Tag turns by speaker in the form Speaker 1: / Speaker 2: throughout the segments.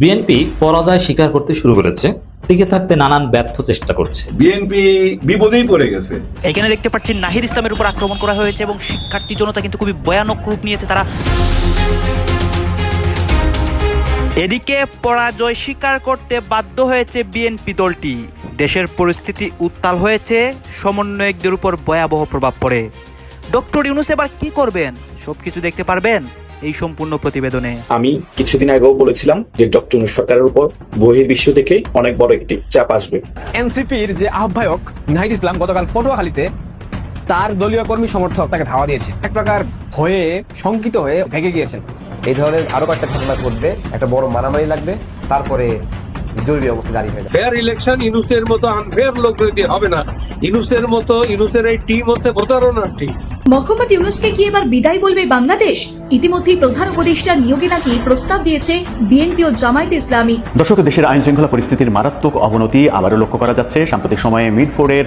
Speaker 1: BNP পরাজয় স্বীকার করতে শুরু করেছে টিকে থাকতে নানান ব্যর্থ চেষ্টা করছে।
Speaker 2: বিএনপি বিপদেই পড়ে গেছে।
Speaker 3: এখানে দেখতে পাচ্ছেন নাহিদ ইসলামের উপর আক্রমণ করা হয়েছে এবং শিক্ষার্থী জনতা কিন্তু খুবই ভয়ানক রূপ নিয়েছে তারা। এদিকে পরাজয় স্বীকার করতে বাধ্য হয়েছে বিএনপি দলটি। দেশের পরিস্থিতি উত্তাল হয়েছে সমন্বয়কদের উপর ভয়াবহ প্রভাব পড়ে। ডক্টর ইউনুস এবার কি করবেন? সবকিছু দেখতে পারবেন। এই সম্পূর্ণ প্রতিবেদনে।
Speaker 4: আমি কিছুদিন আগেও বলেছিলাম যে ডক্টর সরকারের উপর বহির্বিশ্ব থেকে অনেক বড় একটি চাপ আসবে।
Speaker 5: এনসিপির যে আহ্বায়ক নাহিদ ইসলাম গতকাল পটুয়াখালীতে তার দলীয় কর্মী সমর্থক তাকে ধাওয়া দিয়েছে। এক প্রকার ভয়ে শঙ্কিত হয়ে ভেঙে গিয়েছেন।
Speaker 6: এই ধরনের আরও কয়েকটা ঘটনা ঘটবে একটা বড় মারামারি লাগবে তারপরে জরুরি অবস্থা জারি হয়ে যাবে।
Speaker 7: ফেয়ার ইলেকশন ইনুসের মতো আনফেয়ার লোক দিয়ে হবে না ইনুসের মতো ইনুসের এই টিম হচ্ছে প্রতারণার টিম
Speaker 8: মোহাম্মদ ইউনুসকে কি এবার বিদায় বলবে বাংলাদেশ? ইতিমধ্যেই প্রধান উপদেষ্টা নিয়োগে নাকি প্রস্তাব দিয়েছে বিএনপি ও জামায়াত ইসলামী।
Speaker 9: দর্শক দেশের আইন শৃঙ্খলা পরিস্থিতির মারাত্মক অবনতি আবারও লক্ষ্য করা যাচ্ছে। সাম্প্রতিক সময়ে মিডফোর্ডের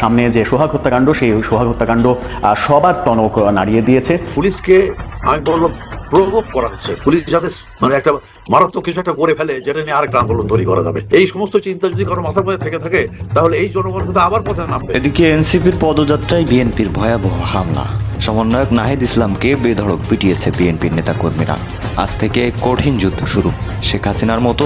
Speaker 9: সামনে যে সোহাগ হত্যাকাণ্ড সেই সোহাগ হত্যাকাণ্ড সবার টনক নাড়িয়ে দিয়েছে।
Speaker 10: পুলিশকে আমি বলব প্রভোগ করা হচ্ছে। পুলিশ যাতে মানে একটা মারাত্মক কিছু একটা করে ফেলে যেটা নিয়ে আরেকটা আন্দোলন তৈরি করা যাবে। এই সমস্ত চিন্তা যদি কারও মাথার মধ্যে থেকে থাকে তাহলে এই জনগণ কিন্তু আবার পথে নামবে।
Speaker 11: এদিকে এনসিপির পদযাত্রায় বিএনপির ভয়াবহ হামলা। সমন্বয়ক নাহিদ ইসলামকে বেধড়ক পিটিয়েছে বিএনপির নেতাকর্মীরা। আজ থেকে কঠিন যুদ্ধ শুরু। শেখ হাসিনার মতো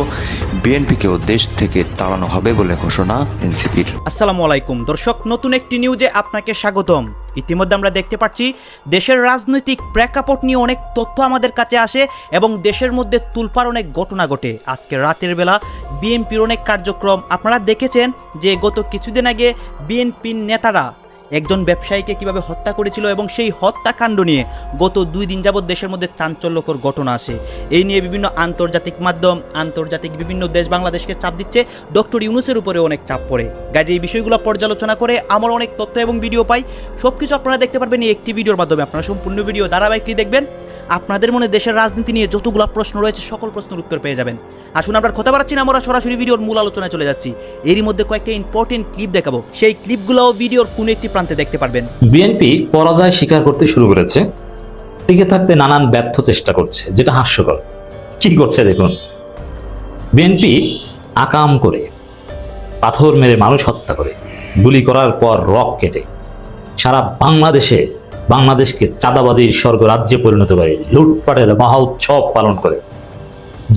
Speaker 11: বিএনপিকেও দেশ থেকে তাড়ানো হবে বলে ঘোষণা এনসিপির।
Speaker 3: আসসালামু আলাইকুম। দর্শক, নতুন একটি নিউজে আপনাকে স্বাগতম। ইতিমধ্যে আমরা দেখতে পাচ্ছি, দেশের রাজনৈতিক প্রেক্ষাপট নিয়ে অনেক তথ্য আমাদের কাছে আসে এবং দেশের মধ্যে তুলপার অনেক ঘটনা ঘটে। আজকে রাতের বেলা বিএনপির অনেক কার্যক্রম। আপনারা দেখেছেন যে গত কিছুদিন আগে বিএনপির নেতারা একজন ব্যবসায়ীকে কীভাবে হত্যা করেছিল এবং সেই হত্যাকাণ্ড নিয়ে গত দুই দিন যাবৎ দেশের মধ্যে চাঞ্চল্যকর ঘটনা আসে এই নিয়ে বিভিন্ন আন্তর্জাতিক মাধ্যম, আন্তর্জাতিক বিভিন্ন দেশ বাংলাদেশকে চাপ দিচ্ছে। ডক্টর ইউনুসের উপরে অনেক চাপ পড়ে। গাজে এই বিষয়গুলো পর্যালোচনা করে আমার অনেক তথ্য এবং ভিডিও পাই। সব কিছু আপনারা দেখতে পারবেন এই একটি ভিডিওর মাধ্যমে। আপনারা সম্পূর্ণ ভিডিও ধারাবাহিকটি দেখবেন। আপনাদের মনে দেশের রাজনীতি নিয়ে যতগুলো প্রশ্ন রয়েছে, সকল প্রশ্নের উত্তর পেয়ে যাবেন। আসুন, আমরা কথা বাড়াচ্ছি না, আমরা সরাসরি ভিডিওর মূল আলোচনায় চলে যাচ্ছি। এরই মধ্যে কয়েকটা ইম্পর্টেন্ট ক্লিপ দেখাবো। সেই ক্লিপগুলোও ভিডিওর কোনো একটি প্রান্তে দেখতে পারবেন।
Speaker 1: বিএনপি পরাজয় স্বীকার করতে শুরু করেছে, টিকে থাকতে নানান ব্যর্থ চেষ্টা করছে, যেটা হাস্যকর। কি করছে দেখুন। বিএনপি আকাম করে, পাথর মেরে মানুষ হত্যা করে, গুলি করার পর রক কেটে, সারা বাংলাদেশে বাংলাদেশকে চাঁদাবাজির স্বর্গ রাজ্যে পরিণত করে, লুটপাটের মহা উৎসব পালন করে।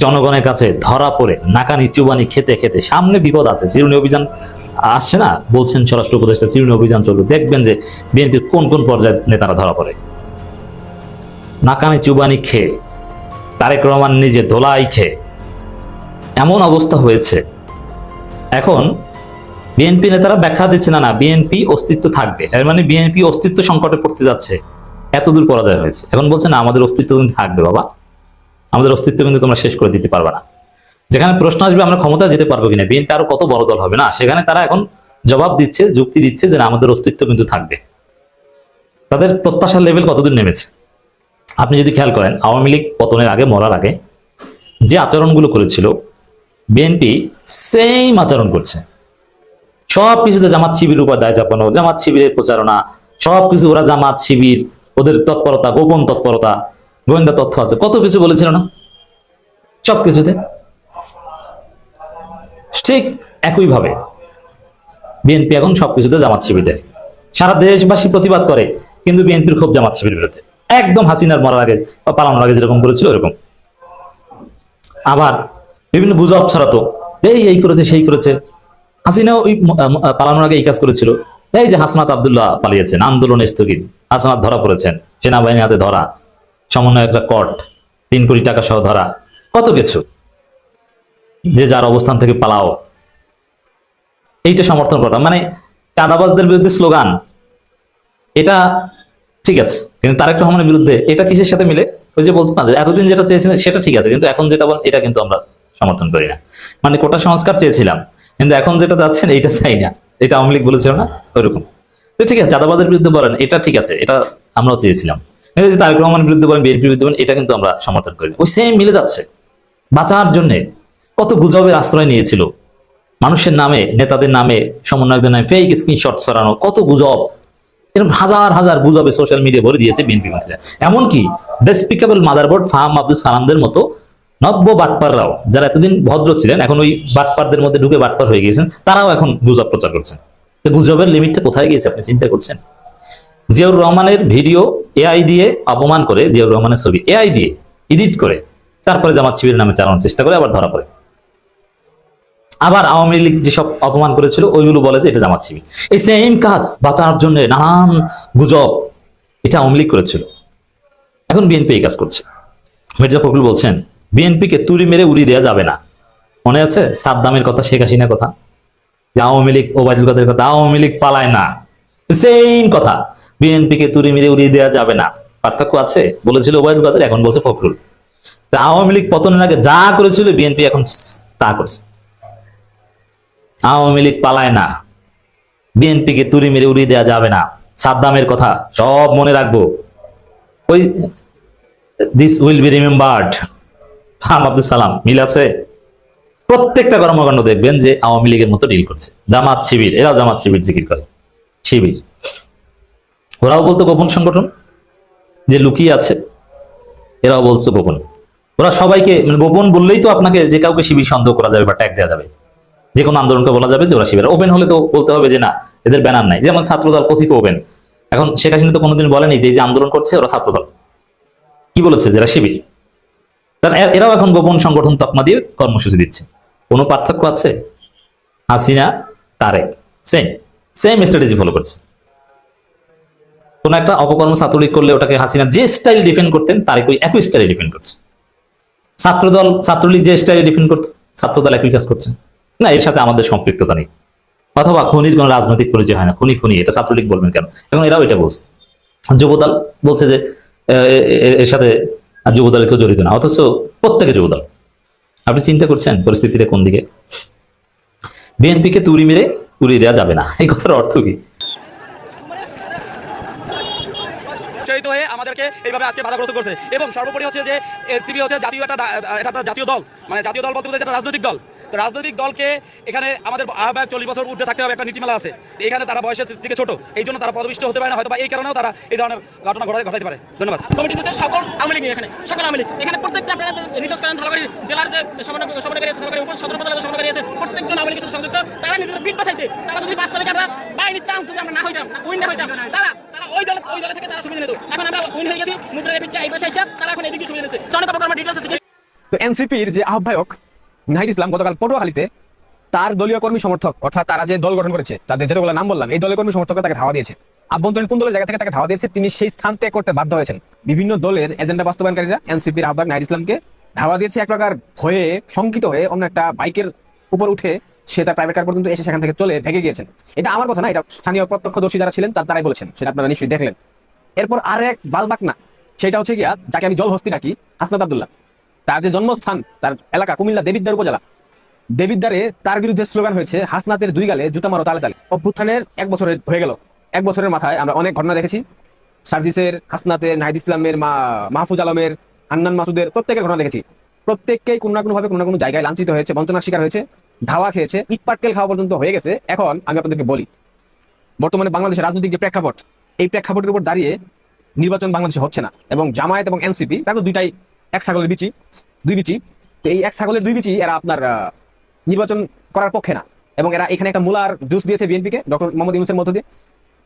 Speaker 1: জনগণের কাছে ধরা পড়ে, নাকানি চুবানি খেতে খেতে। সামনে বিপদ আছে, চিরুনি অভিযান আসছে না? বলছেন স্বরাষ্ট্র উপদেষ্টা, চিরুনি অভিযান চলবে। দেখবেন যে বিএনপির কোন কোন পর্যায়ে নেতারা ধরা পড়ে। নাকানি চুবানি খেয়ে, তারেক রহমান নিজে দোলাই খেয়ে। এমন অবস্থা হয়েছে। এখন বিএনপি নেতারা ব্যাখ্যা দিচ্ছে, না না বিএনপি অস্তিত্ব থাকবে। এর মানে বিএনপি অস্তিত্ব সংকটে পড়তে যাচ্ছে। এতদূর পরাজয় হয়েছে। এখন বলছে, না, আমাদের অস্তিত্ব কিন্তু থাকবে, বাবা। আমাদের অস্তিত্ব কিন্তু তোমরা শেষ করে দিতে পারবে না। যেখানে প্রশ্ন আসবে, আমরা ক্ষমতা যেতে পারব কিনা? বিএনপি আরও কত বড় দল হবে, না? সেখানে তারা এখন জবাব দিচ্ছে, যুক্তি দিচ্ছে যে আমাদের অস্তিত্ব কিন্তু থাকবে। তাদের প্রত্যাশার লেভেল কতদূর নেমেছে? আপনি যদি খেয়াল করেন, আওয়ামী লীগ পতনের আগে, মরার আগে, যে আচরণগুলো করেছিল বিএনপি সেম আচরণ করছে। সব কিছুতে জামাত শিবির উপর দায় চাপানো জামাত শিবিরের প্রচারণা, সব কিছু ওরা জামাত শিবির, ওদের তৎপরতা, গোপন তৎপরতা, গোয়েন্দা তথ্য আছে। কত কিছু বলেছিল না? সব কিছুতে। ঠিক একইভাবে বিএনপি এখন সবকিছুতে জামাত শিবির দেয় সারা দেশবাসী প্রতিবাদ করে, কিন্তু বিএনপির খুব জামাত শিবির বিরুদ্ধে। একদম হাসিনার মরার আগে বা পালানোর আগে যেরকম করেছিল ওরকম। আবার বিভিন্ন গুজব ছড়াতো এই এই করেছে, সেই করেছে। হাসিনাও ওই পালানোর আগে এই কাজ করেছিল। এই যে হাসনাত আবদুল্লাহ পালিয়েছেন আন্দোলন স্থগিত। হাসনাত ধরা পড়েছেন সেনাবাহিনী হাতে ধরা সমন্বয় একটা কট, তিন কোটি টাকা সহ ধরা, কত কিছু। যে যার অবস্থান থেকে পালাও। এইটা সমর্থন করা মানে চাঁদাবাজদের বিরুদ্ধে স্লোগান। এটা ঠিক আছে, কিন্তু তারেক রহমানের বিরুদ্ধে এটা কিসের সাথে মিলে? ওই যে বলতো যে এতদিন যেটা চেয়েছিলেন সেটা ঠিক আছে, কিন্তু এখন যেটা এটা কিন্তু আমরা সমর্থন করি না। মানে কোটা সংস্কার চেয়েছিলাম। কিন্তু এখন যেটা চাচ্ছেন, এইটা চাই না। এটা আওয়ামী লীগ বলেছিল না? ওইরকম। তো ঠিক আছে, চাঁদাবাজের বিরুদ্ধে বলেন, এটা ঠিক আছে, এটা আমরাও চেয়েছিলাম। তারেক রহমানের বিরুদ্ধে বলেন, বিএনপির বিরুদ্ধে বলেন, এটা কিন্তু আমরা সমর্থন করি ওই সেম মিলে যাচ্ছে। বাঁচার জন্য কত গুজবের আশ্রয় নিয়েছিল। মানুষের নামে, নেতাদের নামে, সমন্বয়কদের নামে ফেক স্ক্রিনশট ছড়ানো, কত গুজব। এরকম হাজার হাজার গুজবে সোশ্যাল মিডিয়া ভরে দিয়েছে বিএনপি মন্ত্রীরা এমনকি ডেসপিকেবল মাদারবোর্ড ফাহাম আব্দুল সালামদের মতো নব্য বাটপাররাও যারা এতদিন ভদ্র ছিলেন, এখন ওই বাটপারদের মধ্যে ঢুকে বাটপার হয়ে গিয়েছেন, তারাও এখন গুজব প্রচার করছেন। তো গুজবের লিমিটটা কোথায় গিয়েছে আপনি চিন্তা করছেন? জিয়াউর রহমানের ভিডিও এআই দিয়ে অপমান করে, জিয়াউর রহমানের ছবি এআই দিয়ে এডিট করে, তারপরে জামাত শিবিরের নামে চালানোর চেষ্টা করে, আবার ধরা পড়ে। আবার আওয়ামী লীগ যেসব অপমান করেছিল, ওইগুলো বলে যে এটা জামাত শিবির। এই সেম কাজ বাঁচানোর জন্য নানান গুজব এটা আওয়ামী লীগ করেছিল। এখন বিএনপি এই কাজ করছে। মির্জা ফখরুল বলছেন বিএনপিকে তুড়ি মেরে উড়িয়ে দেওয়া যাবে না। মনে আছে? সাদ্দামের কথা, শেখ হাসিনার কথা। যে আওয়ামী লীগ, ওবায়দুল কাদের কথা, আওয়ামী লীগ পালায় না। সেম কথা। বিএনপিকে তুড়ি মেরে উড়িয়ে দেওয়া যাবে না। পার্থক্য আছে? বলেছিল ওবায়দুল কাদের, এখন বলছে ফখরুল। তা আওয়ামী লীগ পতনের আগে যা করেছিল বিএনপি এখন তা করছে। আওয়ামী লীগ পালায় না। বিএনপিকে তুড়ি মেরে উড়িয়ে দেওয়া যাবে না। সাদ্দামের কথা সব মনে রাখব। ওই দিস উইল বি রিমেম্বার্ড হাম আব্দুল সালাম, মিল আছে? প্রত্যেকটা কর্মকাণ্ড দেখবেন যে আওয়ামী লীগের মতো ডিল করছে। জামাত শিবির, এরাও জামাত শিবির জিকির করে। শিবির। ওরাও বলতো গোপন সংগঠন? যে লুকিয়ে আছে, এরাও বলছে গোপন। ওরা সবাইকে মানে গোপন বললেই তো আপনাকে যে কাউকে শিবির সন্দেহ করা যাবে বা ট্যাগ দেওয়া যাবে। যে কোনো আন্দোলনকে বলা যাবে যে ওরা শিবির। ওপেন হলে তো বলতে হবে যে না, এদের ব্যানার নাই। যেমন ছাত্রদল কথিত ওপেন। এখন শেখ হাসিনা তো কোনোদিন বলেনি যে আন্দোলন করছে, ওরা ছাত্রদল। কি বলেছে যারা শিবির? কারণ এরাও এখন গোপন সংগঠন তকমা দিয়ে কর্মসূচি দিচ্ছে। কোনো পার্থক্য আছে? Hasina, Tarek. Same same strategy follow করছে। কোন একটা অপকর্ম ছাত্রলীগ করলে ওটাকে হাসিনা যে স্টাইল ডিফেন্ড করতেন, তারেক ওই একই স্টাইলে ডিফেন্ড করছে। ছাত্রদল, ছাত্রলীগ যে স্টাইলে ডিফেন্ড করত, ছাত্রদল একই কাজ করছে। না, এর সাথে আমাদের সম্পৃক্ততা নেই। অথবা খুনির কোনো রাজনৈতিক পরিচয় হয় না। খনি খনি, এটা ছাত্রলীগ বলবেন কেন? এখন এরাও এটা বলছে। যুবদল বলছে যে এর সাথে যুবদল কেউ জড়িত না, অথচ প্রত্যেকে যুবদল। আপনি চিন্তা করছেন পরিস্থিতিটা কোন দিকে? বিএনপিকে তুড়ি মেরে উড়িয়ে দেওয়া যাবে না, এই কথার অর্থ কি?
Speaker 5: হয়ে আমাদেরকে এইভাবে আজকে বাধাগ্রস্ত করছে। এবং সর্বোপরি হচ্ছে যে এসিবি হচ্ছে জাতীয় একটা এটা জাতীয় দল মানে জাতীয় দল বলতে একটা রাজনৈতিক দল। তো রাজনৈতিক দলকে এখানে আমাদের আহ্বায়ক চল্লিশ বছর ঊর্ধ্বে থাকতে হবে একটা নীতিমালা আছে। এখানে তারা বয়সের থেকে ছোট এই জন্য তারা পদবিষ্ট হতে পারে না হয়তো বা এই কারণেও তারা এই ধরনের ঘটনা ঘটাতে ঘটাতে পারে। ধন্যবাদ।
Speaker 12: কমিটি দিচ্ছে সকল আওয়ামী লীগ এখানে সকল আওয়ামী লীগ। এখানে প্রত্যেকটা আপনারা রিসার্চ করেন ঝালবাড়ি জেলার যে সমন্বয় সমন্বয়কারী আছে সরকারি উপর সদর সমন্বয়কারী আছে প্রত্যেকজন আওয়ামী লীগের সাথে সংযুক্ত। তারা নিজেদের বাঁচাইতে তারা যদি বাস্তবে আমরা বাইরের চান্স যদি আমরা না হইতাম উইন না হইতাম তারা তারা ওই দলে ওই দলে থেকে তারা সুবিধা নিত। এখন আমরা উইন হয়ে গেছি মুদ্রার এই পাশে হিসাব তারা এখন এদিকে সুবিধা নিচ্ছে। অনেক অপকর্ম ডিটেলস আছে
Speaker 5: তো এনসিপির যে আহ্বায়ক নাহিদ ইসলাম গতকাল পটুয়াখালীতে তার দলীয় কর্মী সমর্থক, অর্থাৎ তারা যে দল গঠন করেছে, তাদের যতগুলো নাম বললাম, এই দলের কর্মী সমর্থকরা তাকে ধাওয়া দিয়েছে। আভ্যন্তরীণ কোন দলের জায়গা থেকে তাকে ধাওয়া দিয়েছে, তিনি সেই স্থান ত্যাগ করতে বাধ্য হয়েছেন। বিভিন্ন দলের এজেন্ডা বাস্তবায়নকারীরা, এনসিপির আহ্বায়ক নাহিদ ইসলামকে ধাওয়া দিয়েছে। এক প্রকার ভয়ে, শঙ্কিত হয়ে অন্য একটা বাইকের উপর উঠে সে তার প্রাইভেট কার পর্যন্ত এসে সেখান থেকে চলে ভেঙে গিয়েছেন। এটা আমার কথা না, এটা স্থানীয় প্রত্যক্ষদর্শী যারা ছিলেন, তার তারাই বলেছেন, সেটা আপনারা নিশ্চয়ই দেখলেন। এরপর আর এক বালবাক না সেটা হচ্ছে গিয়া, যাকে আমি জলহস্তি ডাকি, হাসনাত আব্দুল্লাহ। তার যে জন্মস্থান, তার এলাকা কুমিল্লা দেবিদ্বার উপজেলা। দেবিদ্বারে তার বিরুদ্ধে স্লোগান হয়েছে, হাসনাতের দুই গালে জুতা মারো তালে তালে। অভ্যুত্থানের এক বছরের হয়ে গেল। এক বছরের মাথায় আমরা অনেক ঘটনা দেখেছি। সার্জিসের, হাসনাতের, নাহিদ ইসলামের, মা, মাহফুজ আলমের আন্নান মাসুদের প্রত্যেকের ঘটনা দেখেছি। প্রত্যেককেই কোনো না কোনো ভাবে কোনো না কোনো জায়গায় লাঞ্ছিত হয়েছে, বঞ্চনার শিকার হয়েছে, ধাওয়া খেয়েছে। ইট পাটকেল খাওয়া পর্যন্ত হয়ে গেছে। এখন আমি আপনাদেরকে বলি, বর্তমানে বাংলাদেশের রাজনৈতিক যে প্রেক্ষাপট, এই প্রেক্ষাপটের উপর দাঁড়িয়ে নির্বাচন বাংলাদেশে হচ্ছে না। এবং জামায়াত এবং এনসিপি, তারা তো দুইটাই এক ছাগলের বিচি। দুই বিচি। তো এই এক ছাগলের দুই বিচি এরা আপনার নির্বাচন করার পক্ষে না। এবং এরা এখানে একটা মূলার জুস দিয়েছে বিএনপিকে, ডক্টর মোহাম্মদ ইউনুসের মধ্য দিয়ে।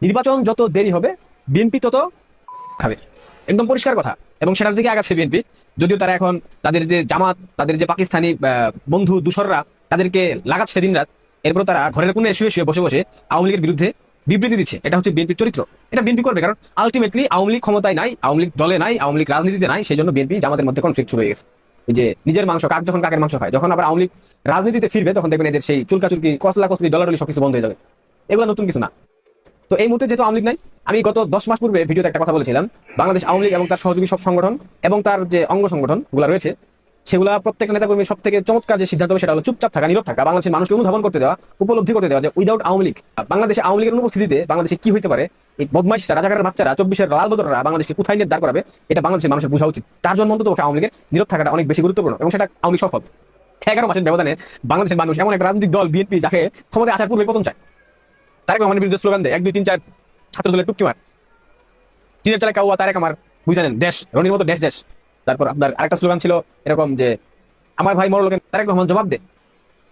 Speaker 5: নির্বাচন যত দেরি হবে, বিএনপি তত খাবে। একদম পরিষ্কার কথা। এবং সেটার দিকে আগাচ্ছে বিএনপি। যদিও তারা এখন তাদের যে জামাত, তাদের যে পাকিস্তানি বন্ধু দূষররা তাদেরকে লাগাচ্ছে দিন রাত এরপর তারা ঘরের কোনো শুয়ে শুয়ে বসে বসে আওয়ামী লীগের বিরুদ্ধে বিবৃতি দিচ্ছে। এটা হচ্ছে বিএনপির চরিত্র। এটা বিএনপি করবে কারণ আলটিমেটলি আওয়ামী লীগ ক্ষমতায় নাই, আওয়ামী লীগ দলে নাই, আওয়ামী লীগ রাজনীতিতে নাই, সেই জন্য বিএনপি জামাতের মধ্যে কনফ্লিক্ট শুরু হয়ে গেছে। যে নিজের মাংস, কাক যখন কাকের মাংস খায়, যখন আবার আওয়ামী রাজনীতিতে ফিরবে, তখন দেখবেন এদের সেই চুলকাচুলকি কসলা কসলি, ডলারলি সবকিছু বন্ধ হয়ে যাবে। এগুলো নতুন কিছু না। তো এই মুহূর্তে যেহেতু আওয়ামী নাই, আমি গত দশ মাস পূর্বে ভিডিওতে একটা কথা বলেছিলাম। বাংলাদেশ আওয়ামী এবং তার সহযোগী সব সংগঠন এবং তার যে অঙ্গ সংগঠনগুলো রয়েছে, সেগুলা প্রত্যেক নেতাকর্মী সব থেকে চমৎকার যে সিদ্ধান্ত হবে সেটা হলো চুপচাপ থাকা, নীরব থাকা, বাংলাদেশের মানুষকে অনুধাবন করতে দেওয়া, উপলব্ধি করতে দেওয়া যে উইদাউট আওয়ামী লীগ, বাংলাদেশে আওয়ামী লীগের অনুপস্থিতিতে বাংলাদেশে কি হতে পারে এই রাজাকারের বাচ্চারা, চব্বিশের লাল বদররা বাংলাদেশকে কোথায় নিয়ে দাঁড় করাবে, এটা বাংলাদেশের মানুষের বোঝা উচিত। তার জন্য অন্তত আওয়ামী লীগের নীরব থাকাটা অনেক বেশি গুরুত্বপূর্ণ এবং সেটা আওয়ামী সফল। এগারো মাসের ব্যবধানে বাংলাদেশের মানুষ এমন একটা রাজনৈতিক দল, বিএনপি, যাকে ক্ষমতায় আসার পূর্বে পতন চায়। রহমানের বিরুদ্ধে স্লোগান দেয়, এক, দুই, তিন, চার ছাত্র দলের মার। টিনের চালে কাউয়া, তারেক আমার বুঝে জানেন দেশ, রনির মতো দেশ দেশ। তারপর আপনার আরেকটা স্লোগান ছিল এরকম যে, আমার ভাই মরল কেন তারেক রহমান জবাব দে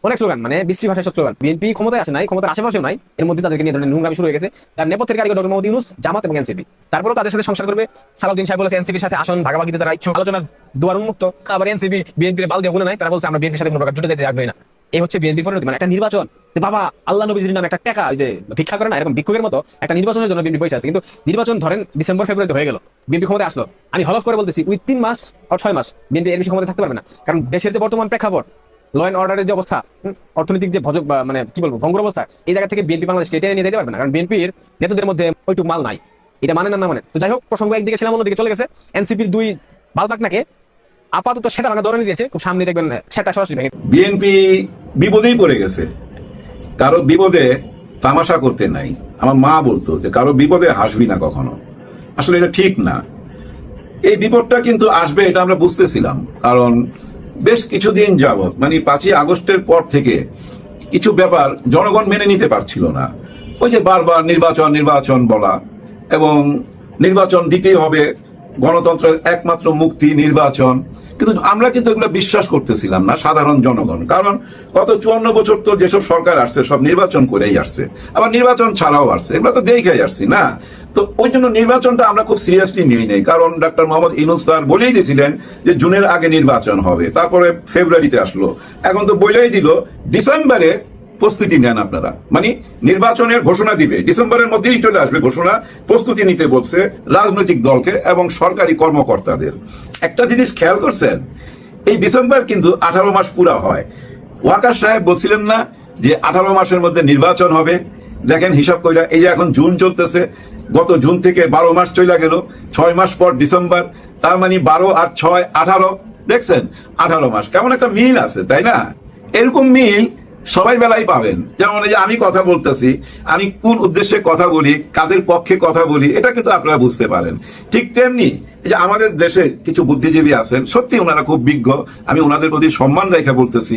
Speaker 5: অনেক স্লোগান মানে বৃষ্টি ভাষায় সব স্লোগান বিএনপি ক্ষমতায় আসে নাই, ক্ষমতার আশেপাশেও নাই। এর মধ্যে তাদেরকে নিয়ে ধরনের নোংরামি শুরু হয়ে গেছে। তার নেপথ্যের কারিগর ডক্টর মোহাম্মদ ইউনুস, জামাত এবং এনসিপি তারপরেও তাদের সাথে সংসার করবে। সালাউদ্দিন সাহেব বলেছে এনসিপির সাথে আসন ভাগাভাগিতে তারা ইচ্ছুক। আলোচনার দুয়ার উন্মুক্ত। আবার এনসিপি বিএনপির বালগুলো নাই। তারা বলছে, আমরা বিএনপির সাথে কোনো প্রকার জুটে যেতে আগ্রহী না। এই হচ্ছে বিএনপি পরিণতি। মানে একটা নির্বাচন বাবা, আল্লাহ নবীজির নামে একটা টাকা যে ভিক্ষা করে না, এরকম ভিক্ষুকের মতো একটা নির্বাচনের জন্য বিএনপি বসে আছে। কিন্তু নির্বাচন ধরেন ডিসেম্বর, ফেব্রুয়ারিতে হয়ে গেল। বিএনপি ক্ষমতায় আসলো। আমি হলফ করে বলতেছি, উইথ তিন মাস আর ছয় মাস বিএনপি এর বেশি ক্ষমতায় থাকতে পারবে না। কারণ দেশের যে বর্তমান প্রেক্ষাপট ল অ্যান্ড অর্ডারের যে অবস্থা অর্থনৈতিক যে ভজ বা মানে কি বলব, ভঙ্গুর অবস্থা, এই জায়গা থেকে বিএনপি বাংলাদেশ কেটে নিয়ে যেতে পারবে না। কারণ বিএনপির নেতাদের মধ্যে ওইটুক মাল নাই। এটা মানে না না মানে? তো যাই হোক, প্রসঙ্গ একদিকে ছিলাম অন্যদিকে চলে গেছে। এনসিপির দুই বালপাকনাকে আপাতত সেটা ভাঙা ধরে দিয়েছে। খুব সামনে দেখবেন সেটা সরাসরি ভেঙে
Speaker 2: বিএনপি বিপদেই পড়ে গেছে। কারও বিপদে তামাশা করতে নাই। আমার মা বলতো যে, কারও বিপদে হাসবি না কখনো। আসলে এটা ঠিক না। এই বিপদটা কিন্তু আসবে, এটা আমরা বুঝতেছিলাম। কারণ বেশ কিছুদিন যাবৎ মানে পাঁচই আগস্টের পর থেকে কিছু ব্যাপার জনগণ মেনে নিতে পারছিল না। ওই যে বারবার নির্বাচন নির্বাচন বলা এবং নির্বাচন দিতেই হবে, গণতন্ত্রের একমাত্র মুক্তি, নির্বাচন। কিন্তু আমরা কিন্তু এগুলো বিশ্বাস করতেছিলাম না, সাধারণ জনগণ। কারণ গত চুয়ান্ন বছর তো যেসব সরকার আসছে, সব নির্বাচন করেই আসছে। আবার নির্বাচন ছাড়াও আসছে। এগুলো তো দেখেই আসছি, না? তো ওই জন্য নির্বাচনটা আমরা খুব সিরিয়াসলি নিই নেই। কারণ ডাক্তার মোহাম্মদ ইনুস স্যার বলেই দিয়েছিলেন যে জুনের আগে নির্বাচন হবে, তারপরে ফেব্রুয়ারিতে আসলো। এখন তো বলেই দিল, ডিসেম্বরে প্রস্তুতি নেন আপনারা। মানে নির্বাচনের ঘোষণা দিবে। ডিসেম্বরের মধ্যেই চলে আসবে ঘোষণা। প্রস্তুতি নিতে বলছে রাজনৈতিক দলকে এবং সরকারি কর্মকর্তাদের। একটা জিনিস খেয়াল করছেন, এই ডিসেম্বর কিন্তু আঠারো মাস পুরা হয়। ওয়াকার সাহেব বলছিলেন না যে আঠারো মাসের মধ্যে নির্বাচন হবে? দেখেন হিসাব কইরা, এই যে এখন জুন চলতেছে, গত জুন থেকে বারো মাস চলে গেল, ছয় মাস পর ডিসেম্বর, তার মানে বারো আর ছয় আঠারো। দেখছেন, আঠারো মাস। কেমন একটা মিল আছে, তাই না? এরকম মিল সবাই বেলাই পাবেন। যেমন এই যে আমি কথা বলতেছি, আমি কোন উদ্দেশ্যে কথা বলি, কাদের পক্ষে কথা বলি, এটা কিন্তু আপনারা বুঝতে পারেন। ঠিক তেমনি যে আমাদের দেশে কিছু বুদ্ধিজীবী আছেন, সত্যি ওনারা খুব বিজ্ঞ, আমি ওনাদের প্রতি সম্মান রেখে বলতেছি,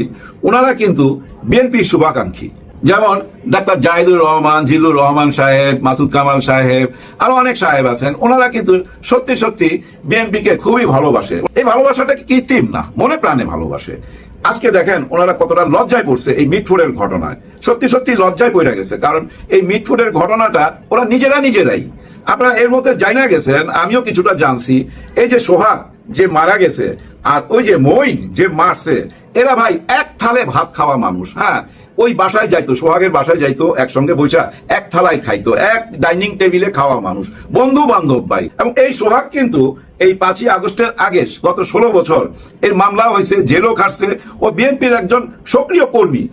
Speaker 2: ওনারা কিন্তু বিএনপির শুভাকাঙ্ক্ষী। যেমন ডাক্তার জাহিদুর রহমান, জিল্লুর রহমান সাহেব, মাসুদ কামাল সাহেব, আরও অনেক সাহেব আছেন, ওনারা কিন্তু সত্যি সত্যি বিএনপিকে খুবই ভালোবাসে। এই ভালোবাসাটা কৃত্রিম না, মনে প্রাণে ভালোবাসে। আজকে দেখেন ওনারা কতটা লজ্জায় পড়ছে এই মিটফুডের ঘটনায়। সত্যি সত্যি লজ্জায় পড়ে গেছে, কারণ এই মিটফুডের ঘটনাটা ওরা নিজেরা নিজেরাই আপনারা এর মধ্যে জানা গেছেন, আমিও কিছুটা জানছি, এই যে সোহাগ যে মারা গেছে আর ওই যে মই যে মারছে, এরা ভাই এক থালে ভাত খাওয়া মানুষ হ্যাঁ? ওই বাসায় যাইতো, সোহাগের বাসায় যাইতো, একসঙ্গে বৈশা এক থালায় খাইতো, এক ডাইনিং টেবিলে খাওয়া মানুষ, বন্ধু বান্ধব ভাই। এবং এই সোহাগ কিন্তু এই পাঁচই আগস্টের আগে গত ষোলো বছর এর মামলা হয়েছে, জেলও খাটছে, ও বিএনপির একজন সক্রিয় কর্মী।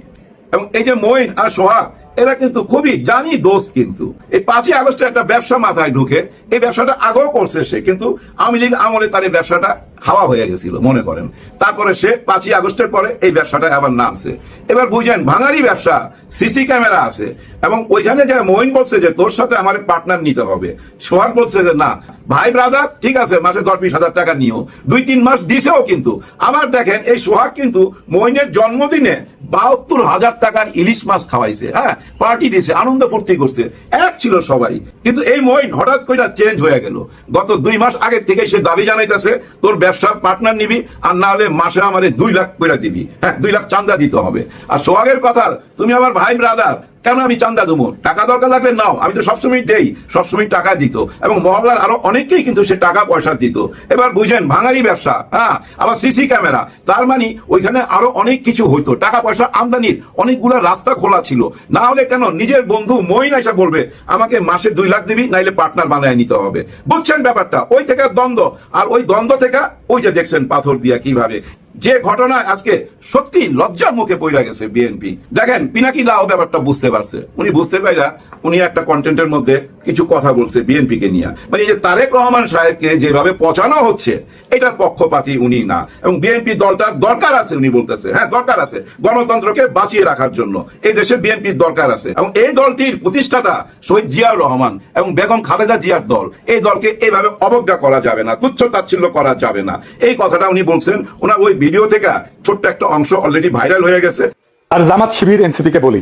Speaker 2: এবং এই যে মইন আর সোহাগ, এরা কিন্তু খুবই জানি দোস্ত কিন্তু। এই পাঁচই আগস্টে একটা ব্যবসা মাথায় ঢুকে, এই ব্যবসাটা আগেও করছে সে, কিন্তু আওয়ামী লীগ আমলে তার এই ব্যবসাটা হাওয়া হয়ে গেছিল, মনে করেন। তারপরে সে পাঁচই আগস্টের পরে এই ব্যবসাটা আবার নামছে। এবার বুঝেন ভাঙারি ব্যবসা, সিসি ক্যামেরা আছে, এবং ওইখানে যে মইন বলছে যে, তোর সাথে আমার পার্টনার নিতে হবে। সোহাগ বলছে যে, না, ভাই ব্রাদার ঠিক আছে, মাসে দশ বিশ হাজার টাকা নিও। দুই, তিন মাস দিছেও কিন্তু। আবার দেখেন, এই সোহাগ কিন্তু মইনের জন্মদিনে বাহাত্তর হাজার টাকার ইলিশ মাছ খাওয়াইছে হ্যাঁ পার্টি দিছে, আনন্দ ফুর্তি করছে। এক ছিল সবাই, কিন্তু এই মইন হঠাৎ করে চেঞ্জ হয়ে গেল। গত দুই মাস আগে থেকে সে দাবি জানাইতেছে, তোর ব্যবসার পার্টনার নিবি, আর না হলে মাসে আমারে দুই লাখ করে দিবি। হ্যাঁ দুই লাখ চান্দা দিতে হবে। আর সোহাগের কথা, তুমি আমার ভাই ব্রাদার কেন আমি চান্দা দেবো। টাকা দরকার লাগলে নাও। আমি তো সবসময় দেই। সবসময় টাকা দিত। এবং মহল্লার আরও অনেকেই কিন্তু সে টাকা পয়সা দিত। এবার বুঝেন, ভাঙারি ব্যবসা হ্যাঁ? আবার সিসি ক্যামেরা। তার মানে ওইখানে আরও অনেক কিছু হইতো। টাকা পয়সা আমদানির অনেকগুলো রাস্তা খোলা ছিল। না হলে কেন নিজের বন্ধু মইন এসে বলবে, আমাকে মাসে দুই লাখ দিবি, নাইলে পার্টনার বানায় নিতে হবে। বুঝছেন ব্যাপারটা? ওই থেকে দ্বন্দ্ব। আর ওই দ্বন্দ্ব থেকে, ওই যে দেখছেন পাথর দিয়া কীভাবে। যে ঘটনায় আজকে সত্যি লজ্জার মুখে পড়ে গেছে বিএনপি। দেখেন, পিনাকি লাও ব্যাপারটা বুঝতে পারছে। উনি বুঝতে পাইরা উনি একটা কন্টেন্টের মধ্যে কিছু কথা বলছে বিএনপি কে নিয়ে। মানে এই যে তারেক রহমান সাহেবকে যেভাবে পচানো হচ্ছে, এটার পক্ষপাতী উনি না। এবং বিএনপি দলটার দরকার আছে উনি বলতেছে। হ্যাঁ দরকার আছে গণতন্ত্রকে বাঁচিয়ে রাখার জন্য। এই দেশে বিএনপির দরকার আছে। এবং এই দলটির প্রতিষ্ঠাতা শহীদ জিয়াউর রহমান এবং বেগম খালেদা জিয়ার দল, এই দলকে এইভাবে অবজ্ঞা করা যাবে না, তুচ্ছ তাচ্ছিল্য করা যাবে না। এই কথাটা উনি বলছেন। ওনার ওই ভিডিও থেকে ছোট্ট একটা অংশ অলরেডি ভাইরাল হয়ে গেছে।
Speaker 13: আর জামাত শিবির এনসিপি কে বলি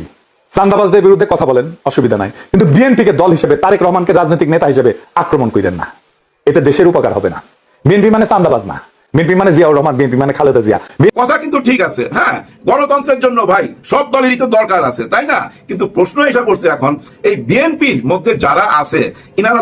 Speaker 13: চান্দাবাজদের বিরুদ্ধে কথা বলেন, অসুবিধা নাই। কিন্তু বিএনপি কে দল হিসেবে, তারেক রহমানকে রাজনৈতিক নেতা হিসেবে আক্রমণ করেন না। এতে দেশের উপকার হবে না। বিএনপি মানে চান্দাবাজ না। মানে মানে
Speaker 2: হ্যাঁ গণতন্ত্রের জন্য ভাই, সব দলেরই তো দরকার আছে, তাই না? কিন্তু প্রশ্ন এসে পড়ছে এখন, এই বিএনপির মধ্যে যারা আছে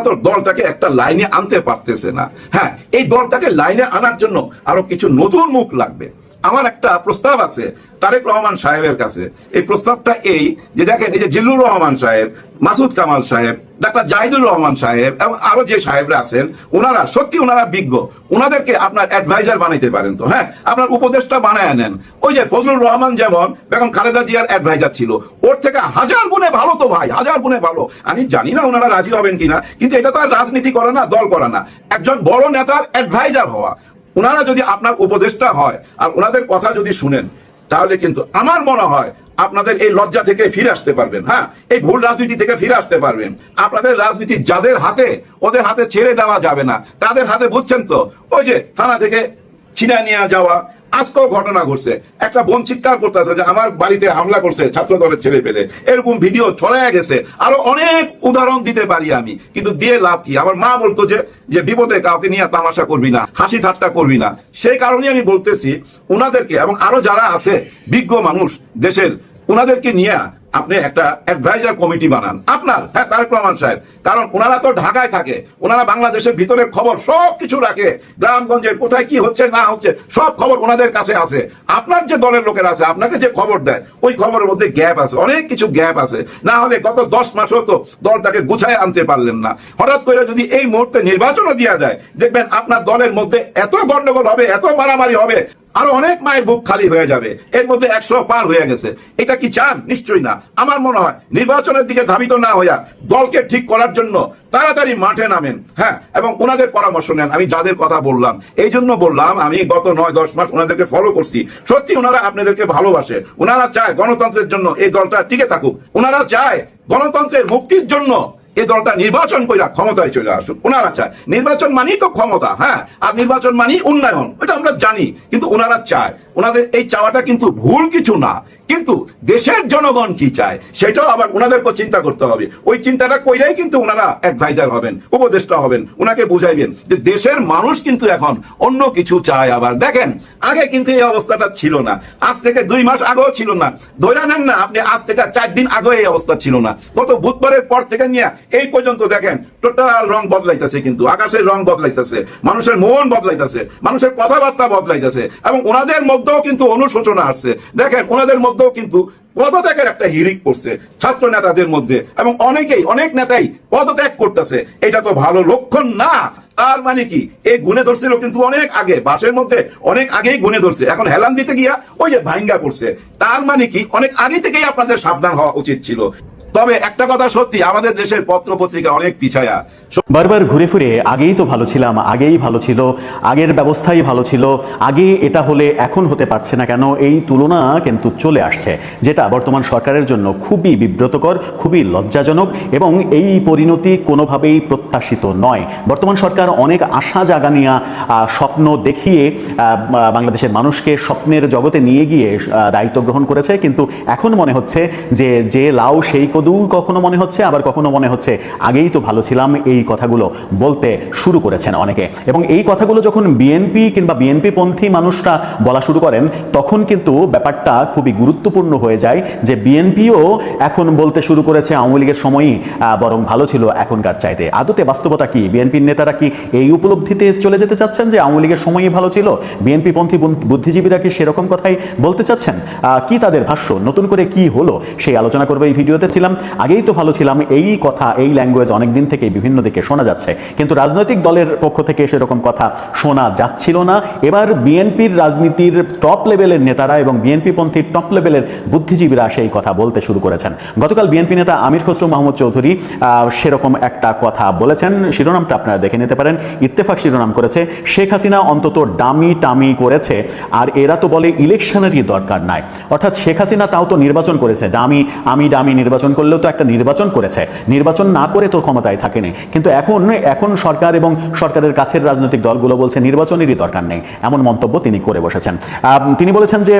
Speaker 2: তো দলটাকে একটা লাইনে আনতে পারতেছে না। হ্যাঁ এই দলটাকে লাইনে আনার জন্য আরও কিছু নতুন মুখ লাগবে। আমার একটা প্রস্তাব আছে, তারেক রহমান সাহেবের কাছে। এই প্রস্তাবটা এই যে দেখেন, এই যে জিল্লুর রহমান সাহেব, মাসুদ কামাল সাহেব, ডাক্তার জাহিদুর রহমান সাহেব এবং আরও যে সাহেবরা আছেন, ওনারা সত্যি ওনারা বিজ্ঞ। ওনাদেরকে আপনার অ্যাডভাইজার বানাইতে পারেন তো হ্যাঁ? আপনার উপদেষ্টা বানায় নেন ওই যে ফজলুর রহমান যেমন, বেগম খালেদা জিয়ার অ্যাডভাইজার ছিল। ওর থেকে হাজার গুণে ভালো তো ভাই, হাজার গুণে ভালো। আমি জানি না ওনারা রাজি হবেন কিনা, কিন্তু এটা তো আর রাজনীতি করে না, দল করে না। একজন বড় নেতার অ্যাডভাইজার হওয়া। ওনারা যদি আপনার উপদেষ্টা হয় আর ওনাদের কথা যদি শুনেন, তাহলে কিন্তু আমার মনে হয় আপনাদের এই লজ্জা থেকে ফিরে আসতে পারবেন হ্যাঁ? এই ভুল রাজনীতি থেকে ফিরে আসতে পারবেন। আপনাদের রাজনীতি যাদের হাতে, ওদের হাতে ছেড়ে দেওয়া যাবে না। তাদের হাতে বুঝছেন তো? ওই যে থানা থেকে ছিনা নিয়ে যাওয়া আজকেও ঘটনা ঘটছে। একটা বোন চিৎকার করতেছে যে আমার বাড়িতে হামলা করছে ছাত্র দলের ছেলে পেলে। এরকম ভিডিও ছড়ায় গেছে। আরও অনেক উদাহরণ দিতে পারি আমি, কিন্তু দিয়ে লাভ কি? আমার মা বলতো যে যে বিপদে কাউকে নিয়ে তামাশা করবি না, হাসি ঠাট্টা করবি না। সেই কারণে আমি বলতেছি, উনাদেরকে এবং আরও যারা আছে, বিজ্ঞ মানুষ দেশের, উনাদেরকে নিয়ে আপনি একটা অ্যাডভাইজার কমিটি বানান। আপনার হ্যাঁ তারেক রহমান সাহেব। কারণ ওনারা তো ঢাকায় থাকে। ওনারা বাংলাদেশের ভিতরের খবর সব কিছু রাখে। গ্রামগঞ্জে কোথায় কি হচ্ছে, না হচ্ছে, সব খবর ওনাদের কাছে আছে। আপনার যে দলের লোকের আছে, আপনাকে যে খবর দেয়, ওই খবরের মধ্যে গ্যাপ আছে, অনেক কিছু গ্যাপ আছে। না হলে গত দশ মাসও তো দলটাকে গুছায় আনতে পারলেন না। হঠাৎ করে যদি এই মুহূর্তে নির্বাচনও দেওয়া যায়, দেখবেন আপনার দলের মধ্যে এত গন্ডগোল হবে, এত মারামারি হবে আরও অনেক মায়ের বুক খালি হয়ে যাবে। এর মধ্যে একশো পার হয়ে গেছে। এটা কি চান? নিশ্চয়ই না। আমার মনে হয় নির্বাচনের দিকে ধাবিত না হইয়া দলকে ঠিক করার জন্য তাড়াতাড়ি মাঠে নামেন হ্যাঁ? এবং ওনাদের পরামর্শ নেন। আমি যাদের কথা বললাম, এই জন্য বললাম, আমি গত নয়, দশ মাস ওনাদেরকে ফলো করছি। সত্যি ওনারা আপনাদেরকে ভালোবাসে। ওনারা চায় গণতন্ত্রের জন্য এই দলটা টিকে থাকুক। ওনারা চায় গণতন্ত্রের মুক্তির জন্য এই দলটা নির্বাচন কইরা ক্ষমতায় চলে আসুক। ওনারা চায়। নির্বাচন মানেই তো ক্ষমতা হ্যাঁ? আর নির্বাচন মানেই উন্নয়ন। এটা আমরা জানি, কিন্তু ওনারা চায়। ওনাদের এই চাওয়াটা কিন্তু ভুল কিছু না। কিন্তু দেশের জনগণ কি চায় সেটাও আবার ওনাদেরকে চিন্তা করতে হবে। ওই চিন্তাটা কইরাই কিন্তু ওনারা অ্যাডভাইজার হবেন, উপদেষ্টা হবেন ওনাকে বুঝাইবেন যে দেশের মানুষ কিন্তু এখন অন্য কিছু চায় আবার। দেখেন, আগে কিন্তু এই অবস্থাটা ছিল না। আজ থেকে দুই মাস আগেও ছিল না। ধরে নেন না, আপনি আজ থেকে চার দিন আগেও এই অবস্থা ছিল না। গত বুধবারের পর থেকে নিয়ে এই পর্যন্ত দেখেন, টোটাল রং বদলাইতেছে কিন্তু, আকাশের রং বদলাইতেছে, মানুষের মন বদলাইতেছে, মানুষের কথাবার্তা বদলাইতেছে, এবং ওনাদের মধ্যেও কিন্তু অনুশোচনা আসছে। দেখেন ওনাদের মধ্যেও কিন্তু পদত্যাগের একটা হিরিক পড়ছে ছাত্র নেতাদের মধ্যে। এবং অনেকেই, অনেক নেতাই পদত্যাগ করতেছে। এটা তো ভালো লক্ষণ না। তার মানে কি? এই গুনে ধরছিল কিন্তু অনেক আগে বাসের মধ্যে অনেক আগেই গুনে ধরছে। এখন হেলান দিতে গিয়া ওই যে ভাইঙ্গা পড়ছে। তার মানে কি? অনেক আগে থেকেই আপনাদের সাবধান হওয়া উচিত ছিল। তবে একটা কথা সত্যি, আমাদের দেশের পত্র পত্রিকা অনেক পিছায়া।
Speaker 9: বারবার ঘুরে ফিরে, আগেই তো ভালো ছিলাম, আগেই ভালো ছিল, আগের ব্যবস্থাই ভালো ছিল, আগে এটা হলে এখন হতে পারছে না কেন, এই তুলনা কিন্তু চলে আসছে, যেটা বর্তমান সরকারের জন্য খুবই বিব্রতকর, খুবই লজ্জাজনক এবং এই পরিণতি কোনোভাবেই প্রত্যাশিত নয়। বর্তমান সরকার অনেক আশা জাগানিয়া স্বপ্ন দেখিয়ে বাংলাদেশের মানুষকে স্বপ্নের জগতে নিয়ে গিয়ে দায়িত্ব গ্রহণ করেছে, কিন্তু এখন মনে হচ্ছে যে যে লাউ সেই কখনো মনে হচ্ছে, আবার কখনো মনে হচ্ছে। আগেই তো ভালো ছিলাম, এই কথাগুলো বলতে শুরু করেছেন অনেকে। এবং এই কথাগুলো যখন বিএনপি কিংবা বিএনপি পন্থী মানুষরা বলা শুরু করেন, তখন কিন্তু ব্যাপারটা খুবই গুরুত্বপূর্ণ হয়ে যায় যে বিএনপিও এখন বলতে শুরু করেছে, আওয়ামী লীগের সময়ই বরং ভালো ছিল এখনকার চাইতে। আদতে বাস্তবতা কি? বিএনপির নেতারা কি এই উপলব্ধিতে চলে যেতে চাচ্ছেন যে আওয়ামী লীগের সময়ই ভালো ছিল? বিএনপি পন্থী বুদ্ধিজীবীরা কি সেরকম কথাই বলতে চাচ্ছেন? কি তাদের ভাষ্য? নতুন করে কি হলো? সেই আলোচনা করবে এই ভিডিওতে। ছিলাম আগেই তো ভালো ছিলাম, এই কথা, এই ল্যাঙ্গুয়েজ অনেক দিন বিভিন্ন দিকে শোনা যাচ্ছে। কিন্তু রাজনৈতিক দলের পক্ষ থেকে সেরকম কথা শোনা যাচ্ছিল না। এবার বিএনপির রাজনীতির টপ লেভেলের নেতারা এবং বিএনপি পন্থীর টপ লেভেলের বুদ্ধিজীবীরা সেই কথা বলতে শুরু করেছেন। গতকাল বিএনপি নেতা আমির খসরু মাহমুদ চৌধুরী সেরকম একটা কথা বলেছেন। শিরোনামটা আপনারা দেখে নিতে পারেন। ইত্তেফাক শিরোনাম করেছে, শেখ হাসিনা অন্তত ডামি টামি করেছে, আর এরা তো বলে ইলেকশনেরই দরকার নাই। অর্থাৎ শেখ হাসিনা তাও তো নির্বাচন করেছে, ডামি, আমি ডামি নির্বাচন করলেও তো একটা নির্বাচন করেছে। নির্বাচন না করে তো ক্ষমতায় থাকেনি। কিন্তু এখন এখন সরকার এবং সরকারের কাছের রাজনৈতিক দলগুলো বলছে নির্বাচনেরই দরকার নেই, এমন মন্তব্য তিনি করে বসেছেন। তিনি বলেছেন যে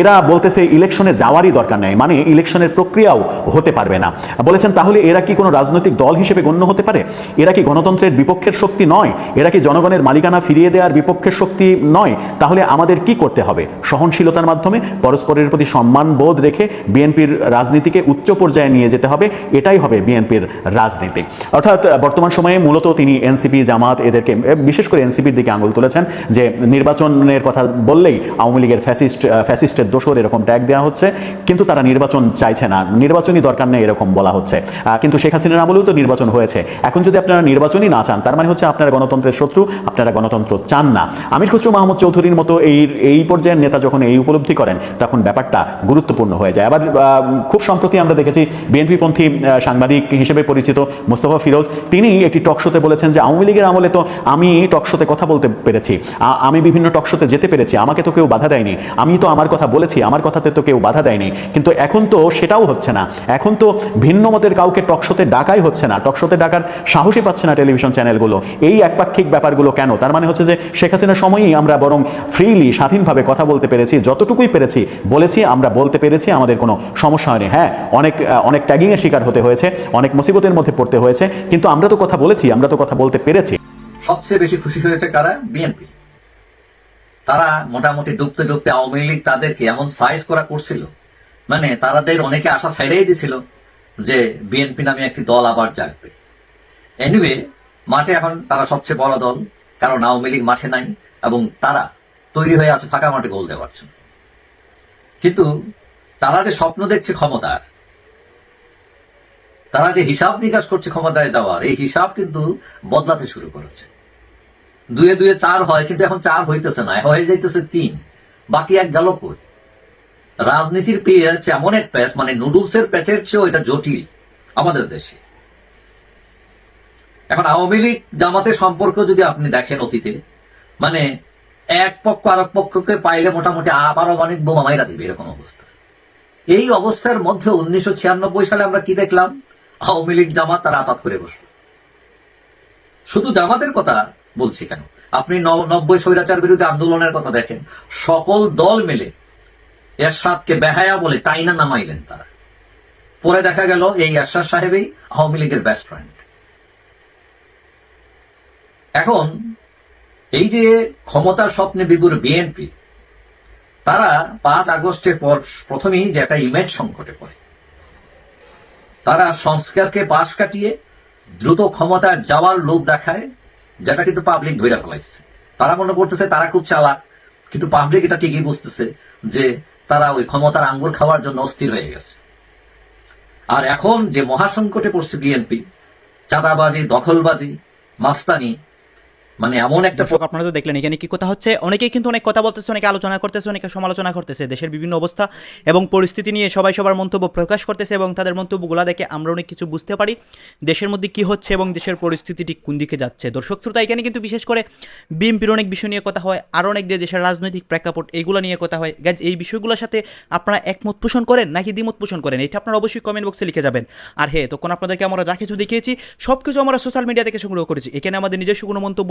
Speaker 9: এরা বলতেছে ইলেকশনে যাওয়ারই দরকার নেই মানে ইলেকশনের প্রক্রিয়াও হতে পারবে না। বলেছেন, তাহলে এরা কি কোনো রাজনৈতিক দল হিসেবে গণ্য হতে পারে? এরা কি গণতন্ত্রের বিপক্ষের শক্তি নয়? এরা কি জনগণের মালিকানা ফিরিয়ে দেওয়ার বিপক্ষের শক্তি নয়? তাহলে আমাদের কি করতে হবে? সহনশীলতার মাধ্যমে পরস্পরের প্রতি সম্মান বোধ রেখে বিএনপির রাজনীতিকে উচ্চ পর্যায়ে নিয়ে যেতে হবে, এটাই হবে বিএনপির রাজনীতি। অর্থাৎ বর্তমান সময়ে মূলত তিনি এনসিপি, জামাত এদেরকে বিশেষ করে এনসিপির দিকে আঙুল তুলেছেন যে নির্বাচনের কথা বললেই আওয়ামী লীগের ফ্যাসিস্ট ফ্যাসিস্টের দোষর এরকম ট্যাগ দেওয়া হচ্ছে, কিন্তু তারা নির্বাচন চাইছে না। নির্বাচনই দরকার নেই এরকম বলা হচ্ছে। কিন্তু শেখ হাসিনার আমলেও তো নির্বাচন হয়েছে। এখন যদি আপনারা নির্বাচনই না চান, তার মানে হচ্ছে আপনারা গণতন্ত্রের শত্রু, আপনারা গণতন্ত্র চান না। আমির খুসরু মাহমুদ চৌধুরীর মতো এই এই পর্যায়ের নেতা যখন এই উপলব্ধি করেন, তখন ব্যাপারটা গুরুত্বপূর্ণ হয়ে যায়। আবার খুব সম্প্রতি আমরা দেখেছি বিএনপিপন্থী সাংবাদিক হিসেবে পরিচিত মোস্তফা ফিরোজ। তিনি একটি টকশোতে বলেছেন যে, আওয়ামী লীগের আমলে তো আমি টকশোতে কথা বলতে পেরেছি। আমি বিভিন্ন টকশোতে যেতে পেরেছি। আমাকে তো কেউ বাধা দেয়নি। আমি তো আমার কথা বলেছি। আমার কথাতে তো কেউ বাধা দেয়নি। কিন্তু এখন তো সেটাও হচ্ছে না। এখন তো ভিন্ন মতের কাউকে টকশোতে ডাকাই হচ্ছে না। টকশোতে ডাকার সাহসই পাচ্ছে না টেলিভিশন চ্যানেলগুলো। এই একপাক্ষিক ব্যাপারগুলো কেন? তার মানে হচ্ছে যে, শেখ হাসিনার সময়ই আমরা বরং ফ্রিলি, স্বাধীনভাবে কথা বলতে পেরেছি। যতটুকুই পেরেছি, বলেছি, আমরা বলতে পেরেছি। আমাদের কোনো সমস্যা হয়নি। হ্যাঁ অনেক অনেক ট্যাগিংয়ের শিকার হতে হয়েছে, অনেক মুসিবতের মধ্যে পড়তে হয়েছে, কিন্তু আমরা তো কথা বলেছি, আমরা তো কথা বলতে পেরেছি।
Speaker 10: সবচেয়ে বেশি খুশি হয়েছে কারা? বিএনপি তারা মোটামুটি ডুবতে ডুবতে আওয়ামী লীগ তাদেরকে এমন সাইজ করা করছিল। মানে তারাদের অনেকে আশা ছাইড়াই দিছিল যে বিএনপি নামে একটি দল আবার জাগবে। এনিওয়ে মাঠে এখন তারা সবচেয়ে বড় দল, কারণ আওয়ামী লীগ মাঠে নাই, এবং তারা তৈরি হয়ে আছে ফাঁকা মাঠে গোল দেওয়ার জন্য। কিন্তু তারা যে স্বপ্ন দেখছে ক্ষমতার তারা যে হিসাব নিকাশ করছে ক্ষমতায় যাওয়ার, এই হিসাব কিন্তু বদলাতে শুরু করেছে। দুয়ে দুয়ে চার হয়, কিন্তু এখন চার হইতেছে না, হয়ে যাইতেছে তিন, বাকি এক গেল কই? রাজনীতির পেঁয়াজ এমন এক প্যাচ মানে নুডলসের প্যাচের চেয়েও এটা জটিল আমাদের দেশে। এখন আওয়ামী লীগ জামাতের সম্পর্ক যদি আপনি দেখেন অতীতে মানে এক পক্ষ আরেক পক্ষকে পাইলে মোটামুটি আবারও অনেক বোমা মাইরা দিবে, এরকম অবস্থা। এই অবস্থার মধ্যে উনিশশো ছিয়ানব্বই সালে আমরা কি দেখলাম? আওয়ামী লীগ জামাত তারা আপাত করে বসল। শুধু জামাতের কথা বলছি কেন? আপনি নব্বই স্বৈরাচার বিরুদ্ধে আন্দোলনের কথা দেখেন। সকল দল মিলে এরশাদকে বেহায়া বলে টাইনা নামাইলেন তারা। পরে দেখা গেল এই এরশাদ সাহেবই আওয়ামী লীগের বেস্ট ফ্রেন্ড এখন এই যে ক্ষমতার স্বপ্নে বিপুর বিএনপি তারা পাঁচ আগস্টের পর প্রথমেই যে একটা ইমেজ সংকটে পড়ে। তারা সংস্কারকে পাশ কাটিয়ে দ্রুত ক্ষমতায় যাওয়ার লোভ দেখায়, যেটা কিন্তু পাবলিক ধৈরা ফেলাইছে তারা মনে করতেছে তারা খুব চালাক, কিন্তু পাবলিক এটা ঠিকই বুঝতেছে যে তারা ওই ক্ষমতার আঙ্গুর খাওয়ার জন্য অস্থির হয়ে গেছে। আর এখন যে মহাসংকটে পড়ছে বিএনপি চাঁদাবাজি, দখলবাজি, মাস্তানি মানে এমন একটা
Speaker 3: আপনারা তো দেখলেন এখানে কি কথা হচ্ছে? অনেকেই কিন্তু অনেক কথা বলতেছে অনেকে আলোচনা করতেছে অনেকে সমালোচনা করতেছে। দেশের বিভিন্ন অবস্থা এবং পরিস্থিতি নিয়ে সবাই সবার মন্তব্য প্রকাশ করতেছে এবং তাদের মন্তব্যগুলো দেখে আমরা অনেক কিছু বুঝতে পারি। দেশের মধ্যে কি হচ্ছে এবং দেশের পরিস্থিতি ঠিক কোন দিকে যাচ্ছে? দর্শক শ্রোতা এখানে কিন্তু বিশেষ করে বিএনপির অনেক বিষয় নিয়ে কথা হয় আর অনেক দেশের রাজনৈতিক প্রেক্ষাপট এইগুলো নিয়ে কথা হয়। গাইজ এই বিষয়গুলোর সাথে আপনারা একমত পোষণ করেন নাকি দ্বিমত পোষণ করেন? এটা আপনারা অবশ্যই কমেন্ট বক্সে লিখে যাবেন। আর হ্যাঁ তখন আপনাদেরকে আমরা যা কিছু দেখিয়েছি সব কিছু আমরা সোশ্যাল মিডিয়া থেকে সংগ্রহ করেছি। এখানে আমাদের নিজস্ব কোনো মন্তব্য